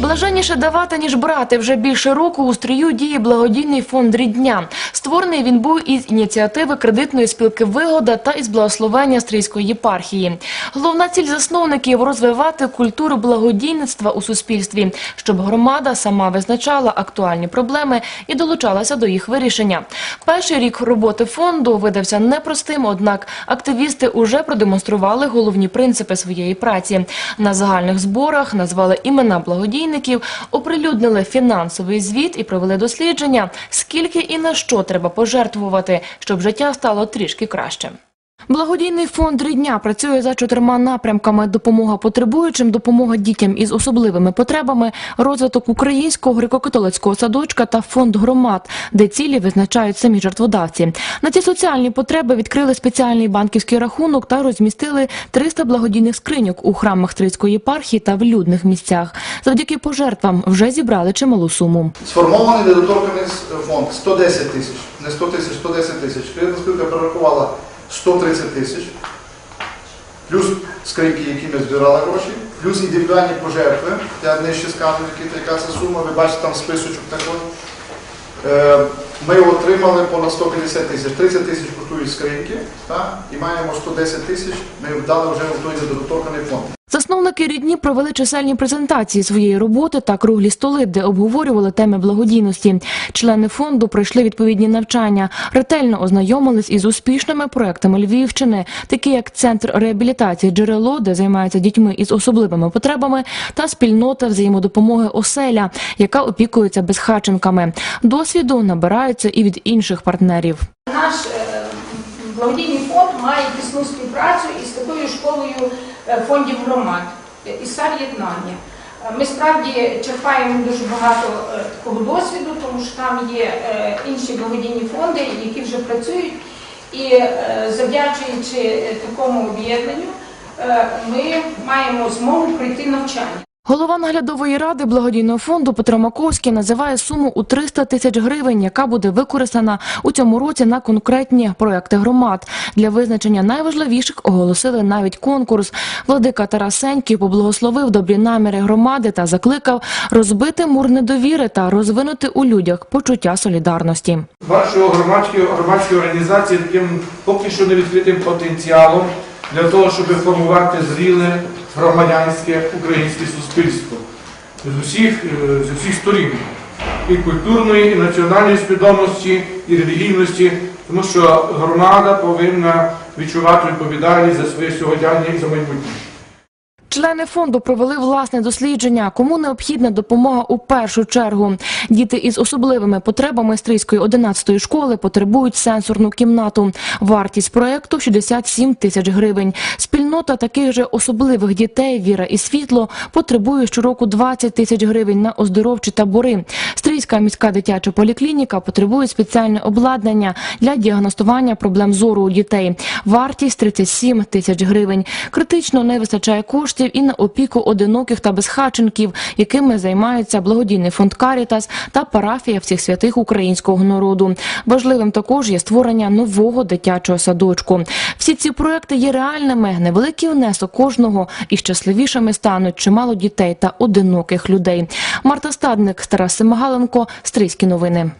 Блаженніше давати, ніж брати. Вже більше року у стрію діє благодійний фонд «Рідня». Створений він був із ініціативи кредитної спілки «Вигода» та із благословення Стрийської єпархії. Головна ціль засновників – розвивати культуру благодійництва у суспільстві, щоб громада сама визначала актуальні проблеми і долучалася до їх вирішення. Перший рік роботи фонду видався непростим, однак активісти уже продемонстрували головні принципи своєї праці. На загальних зборах назвали імена благодійників, оприлюднили фінансовий звіт і провели дослідження, скільки і на що треба пожертвувати, щоб життя стало трішки краще. Благодійний фонд «Рідня» працює за чотирма напрямками: допомога потребуючим, допомога дітям із особливими потребами, розвиток українського греко-католицького садочка та фонд громад, де цілі визначають самі жертводавці. На ці соціальні потреби відкрили спеціальний банківський рахунок та розмістили 300 благодійних скриньок у храмах Стрийської єпархії та в людних місцях. Завдяки пожертвам вже зібрали чималу суму. Сформований недоторканий фонд 110 тисяч, не 100 тисяч, 110 тисяч. Спілка прорахувала 130 тисяч, плюс скриньки, які ми збирали гроші, плюс індивідуальні пожертви. Я нижче скажу, яка це сума, ви бачите там списочок такий. Е, Ми отримали понад 150 тисяч, 30 тисяч коштують скриньки, так? і маємо 110 тисяч, ми вдали вже в той недоторканий фонд. Засновники рідні провели чисельні презентації своєї роботи та круглі столи, де обговорювали теми благодійності. Члени фонду пройшли відповідні навчання, ретельно ознайомились із успішними проектами Львівщини, такі як центр реабілітації джерело, де займаються дітьми із особливими потребами, та спільнота взаємодопомоги оселя, яка опікується безхатченками. Досвіду набираються і від інших партнерів. Наш е, благодійний фонд має тісну співпрацю із такою школою е, фондів громад е, із єднання. Ми справді черпаємо дуже багато е, такого досвіду, тому що там є е, інші благодійні фонди, які вже працюють. І е, завдячуючи е, такому об'єднанню, е, ми маємо змогу пройти навчання. Голова наглядової ради благодійного фонду Петро Маковський називає суму у 300 тисяч гривень, яка буде використана у цьому році на конкретні проекти громад. Для визначення найважливіших оголосили навіть конкурс. Владика Тарасенький поблагословив добрі наміри громади та закликав розбити мур недовіри та розвинути у людях почуття солідарності. Бачу громадські, громадські організації таким поки що невідкритим потенціалом для того, щоб формувати зріле громадянське українське суспільство. З усіх, е, з усіх сторін. І культурної, і національної свідомості, і релігійності, тому що громада повинна відчувати відповідальність за своє сьогодення і за майбутнє. Члени фонду провели власне дослідження, кому необхідна допомога у першу чергу. Діти із особливими потребами Стрийської 11-ї школи потребують сенсорну кімнату. Вартість проекту 67 тисяч гривень. Спільнота таких же особливих дітей Віра і світло потребує щороку 20 тисяч гривень на оздоровчі табори. Стрийська міська дитяча поліклініка потребує спеціальне обладнання для діагностування проблем зору у дітей. Вартість 37 тисяч гривень. Критично не вистачає коштів і на опіку одиноких та безхатченків, якими займаються благодійний фонд Карітас та парафія всіх святих українського народу. Важливим також є створення нового дитячого садочку. Всі ці проекти є реальними. Невеликий внесок кожного і щасливішими стануть чимало дітей та одиноких людей. Марта Стадник, Тарас Семагаленко, Стрийські новини.